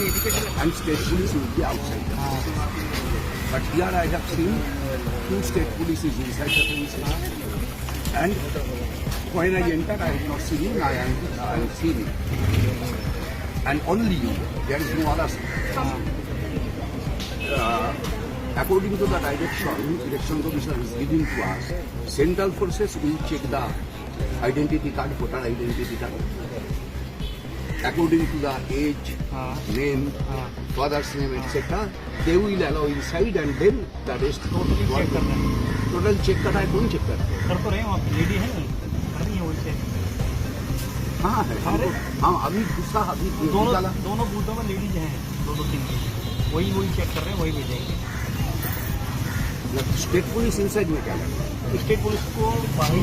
Education and state police will be outside the. But here I have seen two state police is inside the premises. And when I entered, I have not seen him, I am, I am seeing him. And only you, there is no other. Uh, according to the direction, election commission is giving to us, central forces will check the identity card, voter identity card. According to the age, हाँ। name, हाँ। father's name, etc. They will allow inside and then the rest totally check कर रहे total check करना है। कौन check करता है कर तो रहे हैं वहाँ लेडी है कर है वही हाँ है। अरे। हाँ अभी दूसरा अभी दोनों निकाला। दोनों बूथों में लेडीज़ हैं दो दो तीन। वही वही चेक कर रहे हैं वही भेजेंगे स्टेट पुलिस इनसाइड में क्या लगा स्टेट पुलिस को बाहर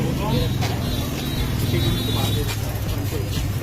स्टेट पुलिस को बाहर दे देते हैं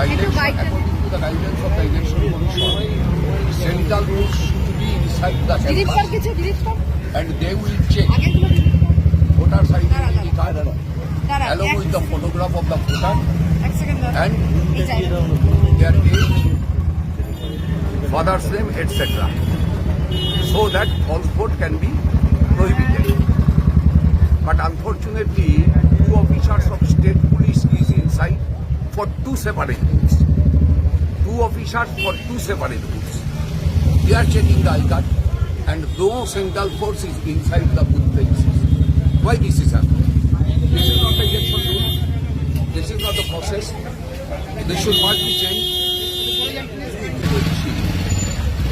Election, according to the guidance of the election commission, central force should be inside the campus and they will check delete identity card along with the photograph of the voter and their age, father's name, etc. So that false vote can be prohibited. But unfortunately, two officers of state police is inside for two separate booths. Two officers for two separate booths. They are checking the ICAR and no central force is inside the booth premises. Why this is happening? This is not the election rule. This is not the process. This should not be changed.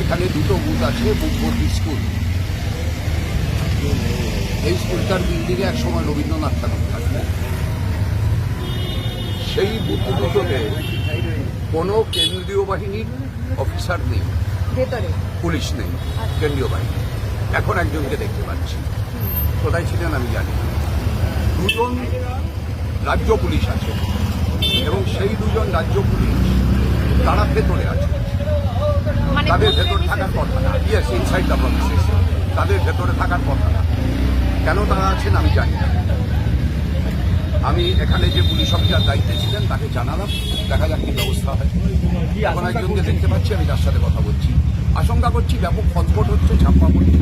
এখানে দুটো booth আছে বুকবর্তী school এই স্কুলটার বিল্ডিংয়ে এক সময় রবীন্দ্রনাথ ঠাকুর থাকবে সেই booth দুটোতে কোনো কেন্দ্রীয় বাহিনীর অফিসার নেই ভেতরে? পুলিশ নেই কেন্দ্রীয় বাহিনী। এখন একজনকে দেখতে পাচ্ছি। কোথায় ছিলেন আমি জানি না। দুজন রাজ্য পুলিশ আছে এবং সেই দুজন রাজ্য পুলিশ তারা ভেতরে আছে। মানে তাদের ভেতরে থাকার কথা না। ইয়েস ইনসাইড দ্য প্রমিসেস তাদের ভেতরে থাকার কথা না। কেন তারা আছেন আমি জানি না। আমি এখানে যে পুলিশ অফিসার দায়িত্বে ছিলেন, তাকে জানালাম। দেখা যাক কি ব্যবস্থা হয়। এখন একজনকে দেখতে পাচ্ছি, আমি তার সাথে কথা বলছি। আশঙ্কা করছি, ব্যাপক ফলস্পট হচ্ছে ছাপ্পা পড়ছে